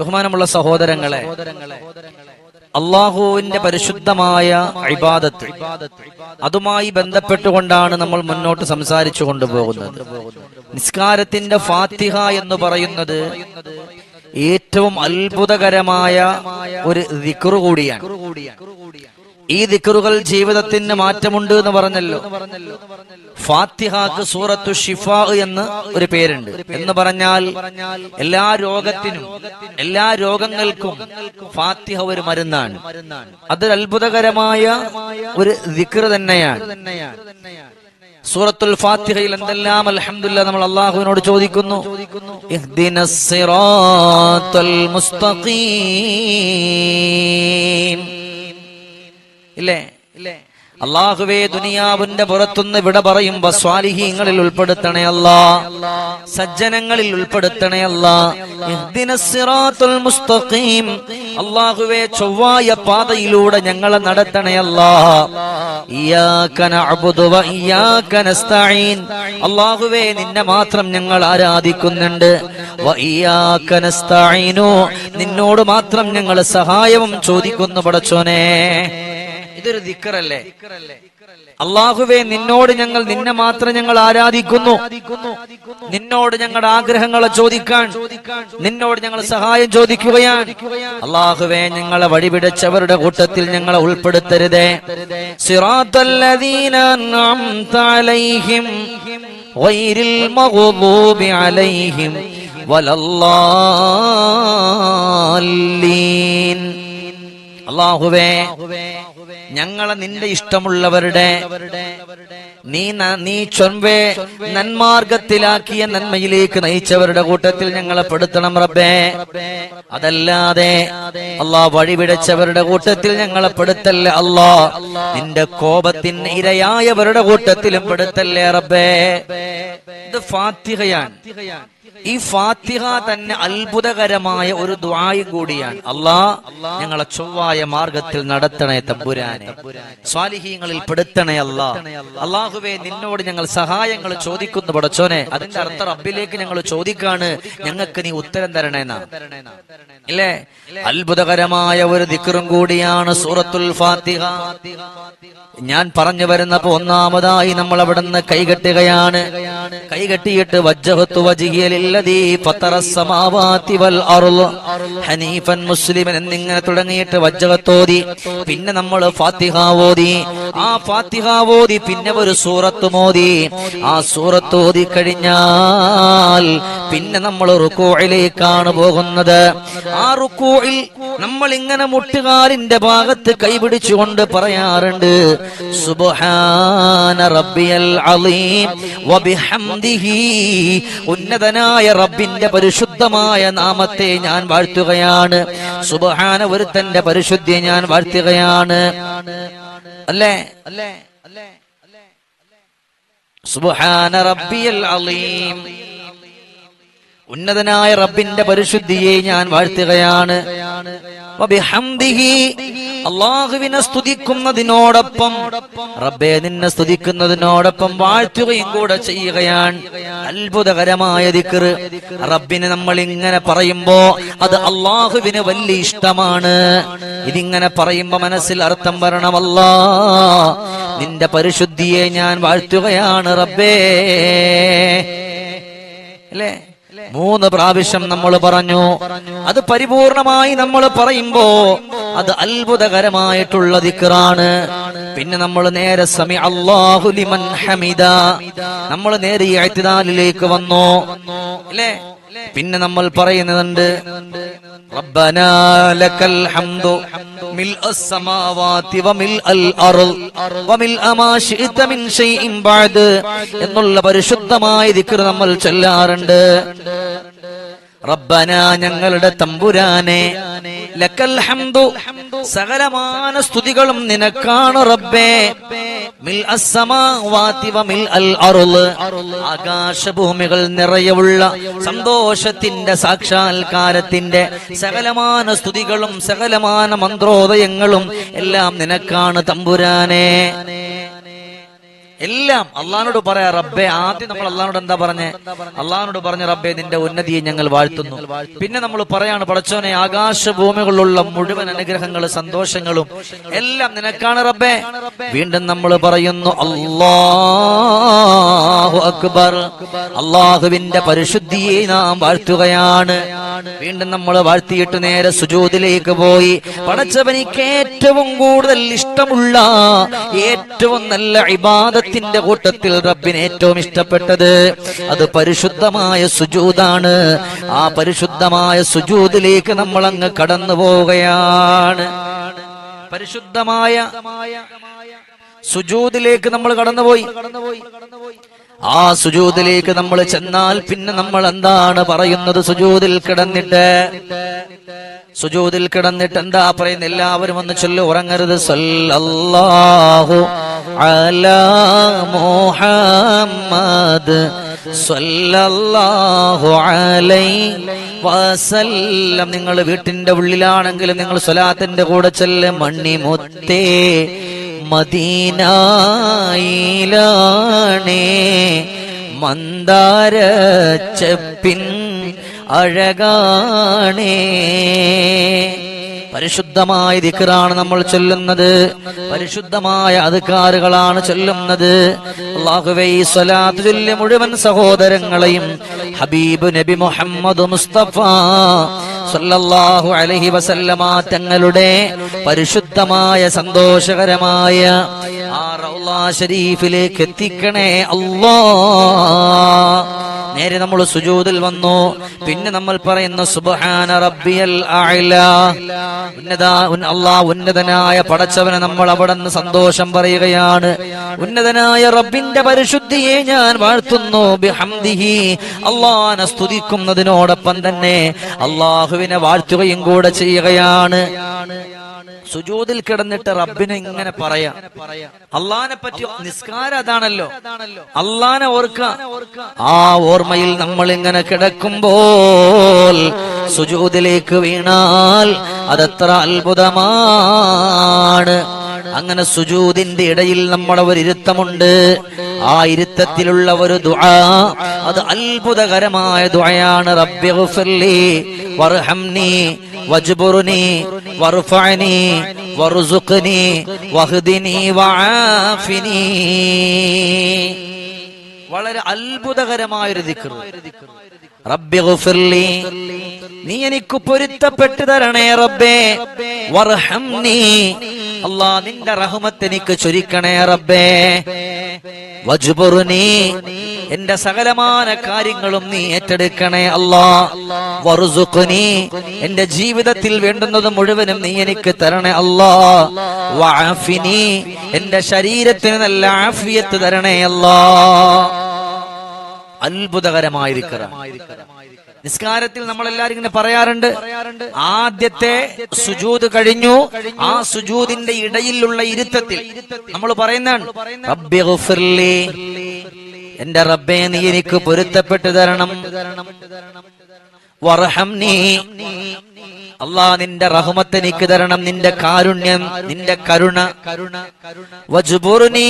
ബഹുമാനമുള്ള സഹോദരങ്ങളെ അള്ളാഹുവിന്റെ പരിശുദ്ധമായ ഇബാദത്ത് അതുമായി ബന്ധപ്പെട്ടുകൊണ്ടാണ് നമ്മൾ മുന്നോട്ട് സംസാരിച്ചു കൊണ്ടുപോകുന്നത്. നിസ്കാരത്തിന്റെ ഫാത്തിഹ എന്ന് പറയുന്നത് ഏറ്റവും അത്ഭുതകരമായ ഒരു ദിക്റ് കൂടിയാണ്. ഈ ദിക്കറുകൾ ജീവിതത്തിന് മാറ്റമുണ്ട് എന്ന് പറഞ്ഞല്ലോ. ഫാത്തിഹാക്ക് സൂറത്തു ഷിഫാ എന്ന് ഒരു പേരുണ്ട്. എന്ന് പറഞ്ഞാൽ എല്ലാ രോഗത്തിനും എല്ലാ രോഗങ്ങൾക്കും ഫാത്തിഹ ഒരു മരുന്നാണ്. അതൊരു അത്ഭുതകരമായ ഒരു ദിക്കർ തന്നെയാണ്. സൂറത്തുൽ ഫാത്തിഹയിൽ എന്തെല്ലാം അൽഹംദുലില്ലാ നമ്മൾ അള്ളാഹുവിനോട് ചോദിക്കുന്നു? ഇഹ്ദിനസ് മുസ്തഖീം. ഇല്ലേ? ഇല്ലേ? അള്ളാഹുവേ ദുനിയാവിന്റെ പുറത്തുനിന്ന് വിട പറയുമ്പോ സ്വാലിഹീങ്ങളിൽ ഉൾപ്പെടുത്തണേ അല്ല. സജ്ജനങ്ങളിൽ ഉൾപ്പെടുത്തണേ അല്ലാ. മുസ്തഖീം. അള്ളാഹുവേ ചൊവ്വായ പാതയിലൂടെ ഞങ്ങളെ നടത്തണേ അല്ലാ. അള്ളാഹുവേ നിന്നെ മാത്രം ഞങ്ങൾ ആരാധിക്കുന്നുണ്ട്. നിന്നോട് മാത്രം ഞങ്ങൾ സഹായവും ചോദിക്കുന്നു പടച്ചോനെ. ഇതൊരു ദിക്കറല്ലേ? അള്ളാഹുവേ നിന്നോട് ഞങ്ങൾ നിന്നെ മാത്രം ഞങ്ങൾ ആരാധിക്കുന്നു. നിന്നോട് ഞങ്ങളുടെ ആഗ്രഹങ്ങളെ ചോദിക്കാൻ നിന്നോട് ഞങ്ങൾ സഹായം ചോദിക്കുകയാണ്. അള്ളാഹുവേ ഞങ്ങളെ വഴിപിടച്ചവരുടെ കൂട്ടത്തിൽ ഞങ്ങളെ ഉൾപ്പെടുത്തരുതേ. സിറാത്തല്ലദീന അള്ളാഹുവേ ഞങ്ങളെ നിന്റെ ഇഷ്ടമുള്ളവരുടെ നീ നീ ചൊൻവേ നന്മാർഗത്തിലാക്കിയ നന്മയിലേക്ക് നയിച്ചവരുടെ കൂട്ടത്തിൽ ഞങ്ങളെ പെടുത്തണം റബ്ബേ. അതല്ലാതെ അള്ളാ വഴിപിടച്ചവരുടെ കൂട്ടത്തിൽ ഞങ്ങളെ പെടുത്തല്ലേ അള്ളാ നിന്റെ കോപത്തിന് ഇരയായവരുടെ കൂട്ടത്തിലും പെടുത്തല്ലേ റബ്ബേ. ഇത് ഫാത്തിഹയാണ്. ഈ ഫാത്തിഹ തന്നെ അത്ഭുതകരമായ ഒരു ദ്വായി കൂടിയാണ്. അല്ലാ ഞങ്ങളെ ചൊവ്വായ മാർഗത്തിൽ നടത്തണേ തമ്പുരാനെ. സ്വാലിഹീങ്ങളിൽ പെടുത്തണേ അല്ലാ. അള്ളാഹുവേ നിന്നോട് ഞങ്ങൾ സഹായങ്ങൾ ചോദിക്കുന്നു പടച്ചോനെ. അതിന്റെ അർത്ഥ റബ്ബിലേക്ക് ഞങ്ങൾ ചോദിക്കാണ്. ഞങ്ങൾക്ക് നീ ഉത്തരം തരണേന്നാ. ഇല്ലേ? അത്ഭുതകരമായ ഒരു ദിക്കറും കൂടിയാണ് സൂറത്തുൽ ഫാത്തിഹ. ഞാൻ പറഞ്ഞു വരുന്നപ്പോ ഒന്നാമതായി നമ്മൾ അവിടെ നിന്ന് കൈകെട്ടുകയാണ്. കൈകെട്ടിയിട്ട് വജ്ജഹത്തു വജിയലില്ലതീ ഫത്തറസ്സമാവാതി വൽ അർൾ ഹനീഫൻ മുസ്ലിമൻ എന്നിങ്ങനെ തുടങ്ങിയിട്ട് വജ്ജഹത്തോതി പിന്നെ നമ്മൾ ഫാത്തിഹ ഓതി. ആ ഫാത്തിഹ ഓതി പിന്നെ ഒരു സൂറത്ത് മോദി ആ സൂറത്ത് ഓതി കഴിഞ്ഞാൽ പിന്നെ നമ്മൾ റുക്കോയിലേക്കാണ് പോകുന്നത്. ആ റുക്കോയിൽ നമ്മൾ ഇങ്ങനെ മുട്ടുകാലിന്റെ ഭാഗത്ത് കൈപിടിച്ചുകൊണ്ട് പറയാറുണ്ട് സുബ്ഹാന റബ്ബിയൽ അലീം വബിഹംദിഹി ഉന്നതനായ റബ്ബിന്റെ പരിശുദ്ധമായ നാമത്തെ ഞാൻ വാഴ്ത്തുകയാണ്. സുബഹാന ഒരുത്തന്റെ പരിശുദ്ധിയെ ഞാൻ വാഴ്ത്തുകയാണ്. അല്ലേ അല്ലേ അല്ലേ? സുബഹാന റബ്ബിയൽ അലീം. ഉന്നതനായ റബ്ബിന്റെ പരിശുദ്ധിയെ ഞാൻ വാഴ്ത്തുകയാണ്. അള്ളാഹുവിനെ സ്തുതിക്കുന്നതിനോടൊപ്പം റബ്ബെ നിന്നെ സ്തുതിക്കുന്നതിനോടൊപ്പം വാഴ്ത്തുകയും കൂടെ ചെയ്യുകയാണ്. അത്ഭുതകരമായ ദിക്കറ് റബ്ബിനെ നമ്മൾ ഇങ്ങനെ പറയുമ്പോ അത് അള്ളാഹുവിന് വലിയ ഇഷ്ടമാണ്. ഇതിങ്ങനെ പറയുമ്പോ മനസ്സിൽ അർത്ഥം വരണമല്ല നിന്റെ പരിശുദ്ധിയെ ഞാൻ വാഴ്ത്തുകയാണ് റബ്ബേ. അല്ലേ? മൂന്ന് പ്രാവശ്യം നമ്മൾ പറഞ്ഞു. അത് പരിപൂർണമായി നമ്മൾ പറയുമ്പോ അത് അത്ഭുതകരമായിട്ടുള്ള ദിക്കറാണ് പിന്നെ നമ്മൾ നേരെ സമി അള്ളാഹു ലിമൻ ഹമിദ. നമ്മൾ നേരെ ഈ അയത്തിനാലിലേക്ക് വന്നു. അല്ലേ? പിന്നെ നമ്മൾ പറയുന്നുണ്ട് റബ്ബനാ ലക്കൽ ഹംദു ഹംദു. ملء السماوات وملء الأرض وملء ما شئت من شيء بعد എന്നുള്ള പരിശുദ്ധമായ ദിക്ർ നമ്മൾ ചൊല്ലാറുണ്ട് റബ്ബന ഞങ്ങളുടെ തമ്പുരാനെ ലക്കൽ ഹംദു സകലമാന സ്തുതികളും നിനക്കാണ് റബ്ബേ. മിൽ അസ്സമാവാതി മിൽ അൽ അർൾ ആകാശഭൂമികൾ നിറയുള്ള സന്തോഷത്തിന്റെ സാക്ഷാത്കാരത്തിന്റെ സകലമാന സ്തുതികളും സകലമാന മന്ത്രോദയങ്ങളും എല്ലാം നിനക്കാണ് തമ്പുരാനെ. എല്ലാം അള്ളഹാനോട് പറയാ റബ്ബെ ആദ്യം നമ്മൾ അള്ളഹാനോട് എന്താ പറഞ്ഞേ? അള്ളഹാനോട് പറഞ്ഞ റബ്ബെ നിന്റെ ഉന്നതിയെ ഞങ്ങൾ വാഴ്ത്തുന്നു. പിന്നെ നമ്മൾ പറയാണ് പടച്ചോനെ ആകാശഭൂമികളിലുള്ള മുഴുവൻ അനുഗ്രഹങ്ങളും സന്തോഷങ്ങളും എല്ലാം നിനക്കാണ് റബ്ബെ. വീണ്ടും നമ്മൾ പറയുന്നു അള്ളാഹു അക്ബർ അള്ളാഹുവിന്റെ പരിശുദ്ധിയെ നാം വാഴ്ത്തുകയാണ്. വീണ്ടും നമ്മൾ വാഴ്ത്തിയിട്ട് നേരെ സുജൂദിലേക്ക് പോയി. പടച്ചവനിക്ക് ഏറ്റവും കൂടുതൽ ഇഷ്ടമുള്ള ഏറ്റവും നല്ല ഇബാദത്തിന്റെ കൂട്ടത്തിൽ റബ്ബിന് ഏറ്റവും ഇഷ്ടപ്പെട്ടത് അത് പരിശുദ്ധമായ സുജൂതാണ്. ആ പരിശുദ്ധമായ സുജൂതിലേക്ക് നമ്മൾ അങ്ങ് കടന്നു പോവുകയാണ്. പരിശുദ്ധമായ സുജൂതിലേക്ക് നമ്മൾ കടന്നുപോയി. ആ സുജൂതിലേക്ക് നമ്മൾ ചെന്നാൽ പിന്നെ നമ്മൾ എന്താണ് പറയുന്നത്? സുജൂതിൽ കിടന്നിട്ട്. സുജൂതിൽ കിടന്നിട്ട് എന്താ പറയുന്നത്? എല്ലാവരും ഒന്ന് ചൊല്ലു ഉറങ്ങരുത്. സല്ലല്ലാഹു അലാ മുഹമ്മദ് സല്ലല്ലാഹു അലൈഹി വസല്ലം. നിങ്ങൾ വീട്ടിന്റെ ഉള്ളിലാണെങ്കിലും നിങ്ങൾ സ്വലാത്തിന്റെ കൂടെ ചെല്ല് മണ്ണിമുത്തേ മദീനായിലാണേ. മന്ദാര ചെപ്പിൻ അഴകാണേ. പരിശുദ്ധമായ ദിക്കറാണ് നമ്മൾ ചൊല്ലുന്നത്. പരിശുദ്ധമായ അധികാരുകളാണ് ചൊല്ലുന്നത്. മുഴുവൻ സഹോദരങ്ങളെയും ഹബീബ് നബി മുഹമ്മദ് മുസ്തഫ സല്ലല്ലാഹു അലൈഹി വസല്ലമ തങ്ങളുടെ പരിശുദ്ധമായ സന്തോഷകരമായ ആ റൗള ശരീഫിലേക്ക് എത്തിക്കണേ അല്ലാ. നേരെ നമ്മൾ സുജൂതിൽ വന്നു. പിന്നെ നമ്മൾ പറയുന്ന സുബഹാന റബ്ബിയൽ ഉന്നത അല്ലാ ഉന്നതനായ പടച്ചവനെ നമ്മൾ അവിടെ നിന്ന് സന്തോഷം പറയുകയാണ്. ഉന്നതനായ റബ്ബിന്റെ പരിശുദ്ധിയെ ഞാൻ വാഴ്ത്തുന്നു. ബിഹംദിഹി അള്ളാനെ സ്തുതിക്കുന്നതിനോടൊപ്പം തന്നെ അള്ളാഹുവിനെ വാഴ്ത്തുകയും കൂടെ ചെയ്യുകയാണ്. സുജൂദിൽ കിടന്നിട്ട് റബ്ബിനെ ഇങ്ങനെ പറയാ. അള്ളഹാനെ പറ്റി നിസ്കാരം അതാണല്ലോ. അള്ളാനെ ഓർക്ക ആ ഓർമ്മയിൽ നമ്മൾ ഇങ്ങനെ കിടക്കുമ്പോൾ സുജൂതിലേക്ക് വീണാൽ അതെത്ര അത്ഭുതമാണ്. അങ്ങനെ സുജൂതിന്റെ ഇടയിൽ നമ്മുടെ ഒരു ഇരുത്തമുണ്ട്. ആ ഇരുത്തത്തിലുള്ള ഒരു ദുആ അത് അത്ഭുതകരമായ ദുആയാണ്. റബ്ബി ഗുഫിർലി വർഹംനി. വജ്ബുർനി وارفعني وارزقني വഹ്ദിനി വആഫിനി. വളരെ അത്ഭുതകരമായ ഒരു ദിക്ർ നീ എനിക്ക് പൊരുത്തപ്പെട്ടു തരണേ റബ്ബേ. വർഹംനി. അല്ലാ നിന്റെ റഹ്മത്ത് എനിക്ക് ചൊരിക്കണേ റബ്ബേ. വജ്ബുർനി എന്റെ സകലമാന കാര്യങ്ങളും നീ ഏറ്റെടുക്കണേ അല്ലാ വറുസുഖ്നി. എന്റെ ജീവിതത്തിൽ വേണ്ടുന്നത് മുഴുവനും നീ എനിക്ക് തരണേ അല്ലാ എന്റെ ശരീരത്തിന് നല്ല ആഫിയത്ത് തരണേ അല്ലാ അത്ഭുതകരമായിരിക്കുക. നിസ്കാരത്തിൽ നമ്മൾ എല്ലാരും ഇങ്ങനെ പറയാറുണ്ട് ആദ്യത്തെ സുജൂത് കഴിഞ്ഞു ആ സുജൂതിന്റെ ഇടയിലുള്ള ഇരുത്തത്തിൽ. നമ്മൾ പറയുന്നതാണ്. എന്റെ റബ്ബെ നീ എനിക്ക് പൊരുത്തപ്പെട്ടു തരണം. അള്ളാ നിന്റെ റഹ്മത്ത് എനിക്ക് തരണം നിന്റെ കാരുണ്യം നിന്റെ കരുണ കരുണ. വജുബുർനീ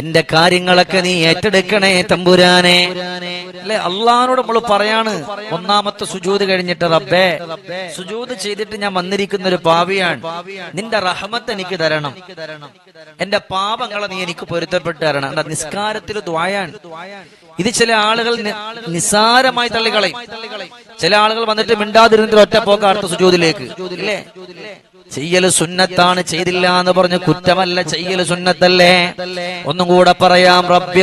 എന്റെ കാര്യങ്ങളൊക്കെ നീ ഏറ്റെടുക്കണേ തമ്പുരാനെ. അല്ലെ അള്ളഹാനോട് നമ്മൾ പറയാണ് ഒന്നാമത്തെ സുജൂത് കഴിഞ്ഞിട്ട് റബ്ബേ സുജൂത് ചെയ്തിട്ട് ഞാൻ വന്നിരിക്കുന്ന ഒരു പാവിയാണ് നിന്റെ റഹമത്ത് എനിക്ക് തരണം. എന്റെ പാപങ്ങളെ നീ എനിക്ക് പൊരുത്തപ്പെട്ട് തരണം. എന്താ നിസ്കാരത്തിൽ ദ്വായാണ് ഇത് ചില ആളുകൾ നിസാരമായി തള്ളികളയും ചില ആളുകൾ വന്നിട്ട് മിണ്ടാതിരുന്നിട്ട് ഒറ്റപ്പോക്കാർത്ത സുജൂതിലേക്ക്. ചെയ്യൽ സുന്നത്താണ് ചെയ്തില്ല എന്ന് പറഞ്ഞ് കുറ്റമല്ല ചെയ്യൽ സുന്നത്തല്ലേ? ഒന്നും കൂടെ പറയാം റബ്ബി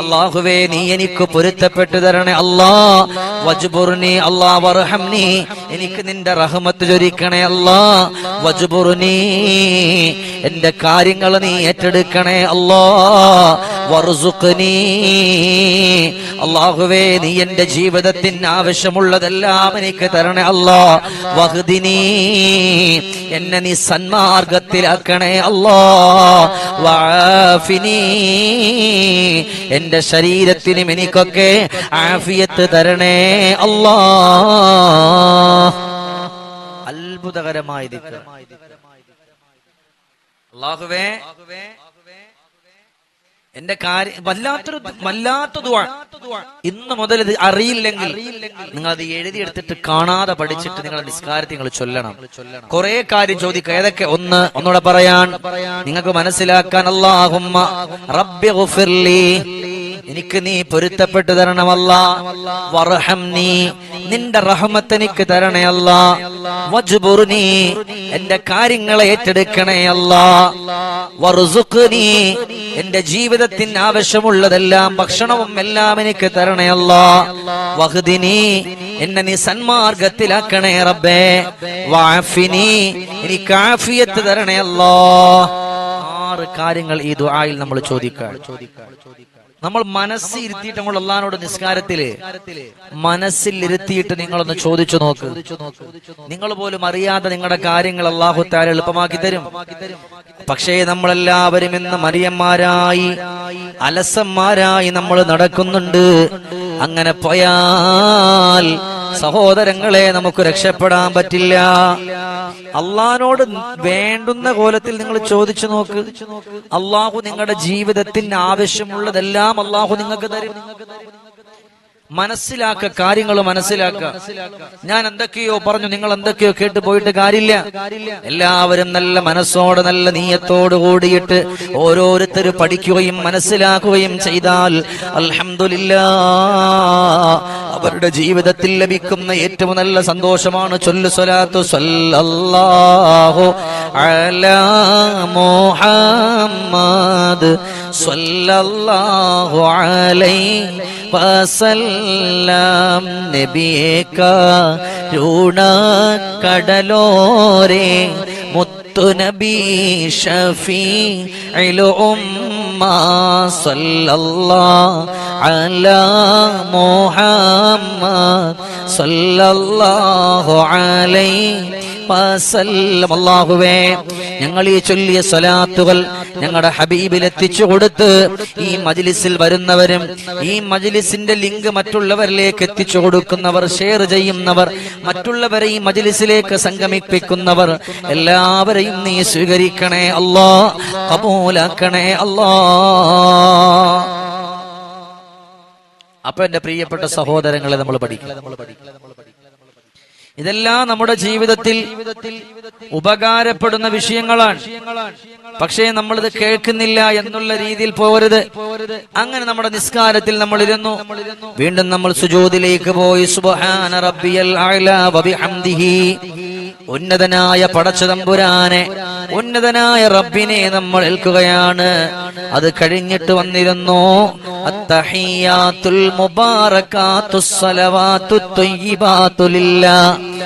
അള്ളാഹുവേ നീ എനിക്ക് പൊരുത്തപ്പെട്ടു തരണേ അല്ലാ. വജ്ബുർനി അല്ലാ വർഹംനി എനിക്ക് നിന്റെ റഹ്മത്ത് ചൊരിക്കണേ അല്ലാ. വജ്ബുർനി എന്റെ കാര്യങ്ങൾ നീ ഏറ്റെടുക്കണേ അല്ലാ. വർസുഖ്നി അള്ളാഹുവേ നീ എന്റെ ജീവിതത്തിന് ആവശ്യമുള്ളതെല്ലാം എനിക്ക് തരണേ അല്ലാ. വഹദിനി എന്നെ നീ സന്മാർഗത്തിലാക്കണേ അല്ലാ. വാഫിനി എന്റെ ശരീരത്തിനും എനിക്കൊക്കെ ആഫിയത്ത് തരണേ. അല്ലാ. അത്ഭുതകരമായ എന്റെ കാര്യം വല്ലാത്തൊരു വല്ലാത്ത ദുആ. ഇന്ന് മുതൽ ഇത് അറിയില്ലെങ്കിൽ നിങ്ങൾ അത് എഴുതിയെടുത്തിട്ട് കാണാതെ പഠിച്ചിട്ട് നിങ്ങളെ നിസ്കാരത്തിൽ നിങ്ങൾ ചൊല്ലണം. കുറെ കാര്യം ചോദിക്കുക ഏതൊക്കെ? ഒന്ന് ഒന്നുകൂടെ പറയാൻ. നിങ്ങൾക്ക് മനസ്സിലാക്കാൻ അല്ലാഹുമ്മ റബ്ബി എനിക്ക് നീ പൊരുത്തപ്പെട്ടു തരണമല്ല. വർഹം നീ. നിന്റെ റഹ്മത്ത് എനിക്ക് തരണയല്ല. അല്ല വജ്ബുർനി എന്റെ കാര്യങ്ങളെ ഏറ്റെടുക്കണേ വറുസുക്ക് നീ. എന്റെ ജീവിതത്തിന് ആവശ്യമുള്ളതെല്ലാം ഭക്ഷണവും എല്ലാം എനിക്ക് തരണയല്ല. വഹുദിനി എന്നെ നീ സന്മാർഗത്തിലാക്കണേ റബ്ബേ. വാഫിനി എനിക്ക് ആഫിയത്ത് തരണേ അല്ലോ ആറ് കാര്യങ്ങൾ ഈ ദുആയിൽ നമ്മൾ ചോദിക്കാം. നമ്മൾ മനസ്സിൽ ഇരുത്തിയിട്ട് നമ്മൾ അള്ളഹാനോട് നിസ്കാരത്തിൽ മനസ്സിൽ ഇരുത്തിയിട്ട് നിങ്ങളൊന്ന് ചോദിച്ചു നോക്ക്. നിങ്ങൾ പോലും അറിയാതെ നിങ്ങളുടെ കാര്യങ്ങൾ അള്ളാഹു താര എളുപ്പമാക്കി തരും. പക്ഷേ നമ്മളെല്ലാവരും ഇന്ന് മരിയന്മാരായി അലസന്മാരായി നമ്മൾ നടക്കുന്നുണ്ട്. അങ്ങനെ പോയാൽ സഹോദരങ്ങളെ നമുക്ക് രക്ഷപ്പെടാൻ പറ്റില്ല. അള്ളഹാനോട് വേണ്ടുന്ന കോലത്തിൽ നിങ്ങൾ ചോദിച്ചു നോക്ക്. അള്ളാഹു നിങ്ങളുടെ ജീവിതത്തിന് ആവശ്യമുള്ളതെല്ലാം അള്ളാഹു നിങ്ങൾക്ക് തരും. മനസ്സിലാക്ക കാര്യങ്ങൾ മനസ്സിലാക്ക. ഞാൻ എന്തൊക്കെയോ പറഞ്ഞു നിങ്ങൾ എന്തൊക്കെയോ കേട്ട് പോയിട്ട് കാര്യമില്ല. എല്ലാവരും നല്ല മനസ്സോടെ നല്ല നീയത്തോട് കൂടിയിട്ട് ഓരോരുത്തർ പഠിക്കുകയും മനസ്സിലാക്കുകയും ചെയ്താൽ അൽഹംദുലില്ലാ അവരുടെ ജീവിതത്തിൽ ലഭിക്കുന്ന ഏറ്റവും നല്ല സന്തോഷമാണ്. ചൊല്ലു സ്വലാത്തു സല്ലല്ലാഹു അലാ മുഹമ്മദ് സല്ലല്ലാഹു അലൈഹി വസല്ലം. നബിയെ രൂണ കടലോരെ മുത്തു നബി ഷഫീ ഉമ്മ സല്ലല്ലാഹു അലാ മുഹമ്മദ് സല്ലല്ലാഹു അലൈഹി വസല്ലം. അല്ലാഹുവേ ഞങ്ങൾ ഈ ചൊല്ലിയ സ്വലാത്തുകൾ ഞങ്ങളുടെ ഹബീബിൽ എത്തിച്ചു കൊടുത്ത് ഈ മജിലിസിൽ വരുന്നവരും ഈ മജിലിസിന്റെ ലിങ്ക് മറ്റുള്ളവരിലേക്ക് എത്തിച്ചു കൊടുക്കുന്നവർ ഷെയർ ചെയ്യുന്നവർ മറ്റുള്ളവരെ ഈ മജിലിസിലേക്ക് സംഗമിപ്പിക്കുന്നവർ എല്ലാവരെയും നീ സ്വീകരിക്കണേ അല്ലാ കബൂലാക്കണേ അല്ലാ. അപ്പൊ എന്റെ പ്രിയപ്പെട്ട സഹോദരങ്ങളെ നമ്മൾ പഠിക്കും ഇതെല്ലാം നമ്മുടെ ജീവിതത്തിൽ ഉപകാരപ്പെടുന്ന വിഷയങ്ങളാണ്. പക്ഷേ നമ്മളിത് കേൾക്കുന്നില്ല എന്നുള്ള രീതിയിൽ പോകരുത്. അങ്ങനെ നമ്മുടെ നിസ്കാരത്തിൽ നമ്മൾ ഇരുന്നു വീണ്ടും നമ്മൾ സുജോതിലേക്ക് പോയി. സുബ്ഹാന റബ്ബിയൽ ഉന്നതനായ ഉന്നതനായ പടച്ചതമ്പുരാനെ ഉന്നതനായ റബ്ബിനെ നമ്മൾ ഏൽക്കുകയാണ്. അത് കഴിഞ്ഞിട്ട് വന്നിരുന്നു. അത്തഹിയാത്തുൽ മുബാറകാത്തുസ് സ്വലവാത്തുത്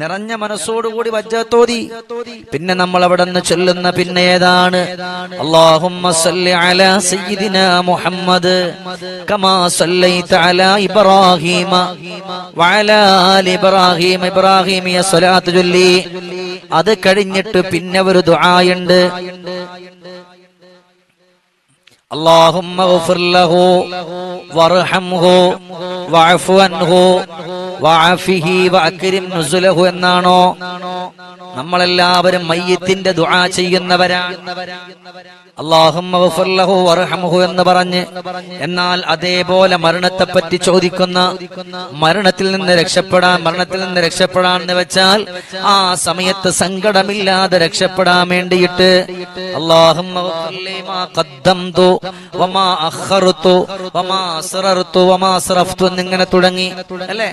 നിറഞ്ഞ മനസ്സോടുകൂടി വജ്ജത്തോതി പിന്നെ നമ്മൾ അവിടെ നിന്ന് ചൊല്ലുന്ന പിന്നെ ഏതാണ്? അല്ലാഹുമ്മ സല്ലി അലാ സയ്യിദിന മുഹമ്മദ് കമാ സല്ലൈത അലാ ഇബ്രാഹീമ വഅലാ ആലി ഇബ്രാഹീം ഇബ്രാഹീമിയ സ്വലാത്ത് ചൊല്ലി. അത് കഴിഞ്ഞിട്ട് പിന്നെ ഒരു ദുആയുണ്ട്. اللهم اغفر له وارحمه واعف عنه وعافه واكرم نزله എന്നാണോ നമ്മളെല്ലാവരും മയ്യത്തിന്റെ ദുആ ചെയ്യുന്നവരാണ് വർഹമുഹു എന്ന് പറഞ്ഞ് എന്നാൽ അതേപോലെ മരണത്തെ പറ്റി ചോദിക്കുന്ന മരണത്തിൽ നിന്ന് രക്ഷപ്പെടാൻ മരണത്തിൽ നിന്ന് രക്ഷപ്പെടാൻ എന്ന് വെച്ചാൽ ആ സമയത്ത് സങ്കടമില്ലാതെ രക്ഷപ്പെടാൻ വേണ്ടിയിട്ട് എന്നിങ്ങനെ തുടങ്ങി അല്ലേ?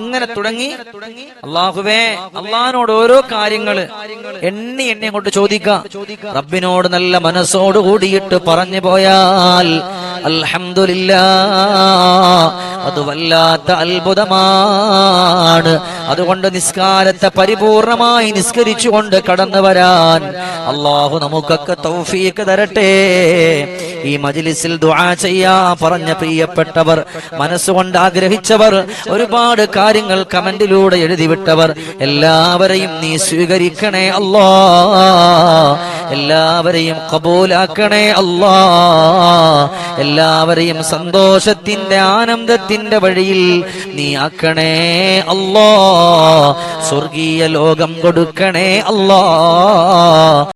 ഇങ്ങനെ തുടങ്ങി. അള്ളാഹുവേ അള്ളാഹിനോട് ഓരോ കാര്യങ്ങൾ എണ്ണി എണ്ണി അങ്ങോട്ട് ചോദിക്കാം റബ്ബിനോട് നല്ല മനസ്സോട് കൂടിയിട്ട് പറഞ്ഞു പോയാൽ അൽഹംദുലില്ലാ അത് വല്ലാത്ത അത്ഭുതമാണ്. അതുകൊണ്ട് നിസ്കാരത്തെ പരിപൂർണമായി നിസ്കരിച്ചുകൊണ്ട് കടന്നു വരാൻ അള്ളാഹു നമുക്കൊക്കെ തൗഫീക്ക് തരട്ടെ. ഈ മജിലിസിൽ ദുആ ചെയ്യാ പറഞ്ഞ പ്രിയപ്പെട്ടവർ മനസ്സുകൊണ്ട് ആഗ്രഹിച്ചവർ ഒരുപാട് കാര്യങ്ങൾ കമന്റിലൂടെ എഴുതിവിട്ടവർ എല്ലാവരെയും നീ സ്വീകരിക്കണേ അല്ലാ. എല്ലാവരെയും കബൂലാക്കണേ അല്ലാ. എല്ലാവരെയും സന്തോഷത്തിന്റെ ആനന്ദത്തിന്റെ വഴിയിൽ നീ ആക്കണേ അല്ലാ. സ്വർഗീയ ലോകം കൊടുക്കണേ അല്ലാ.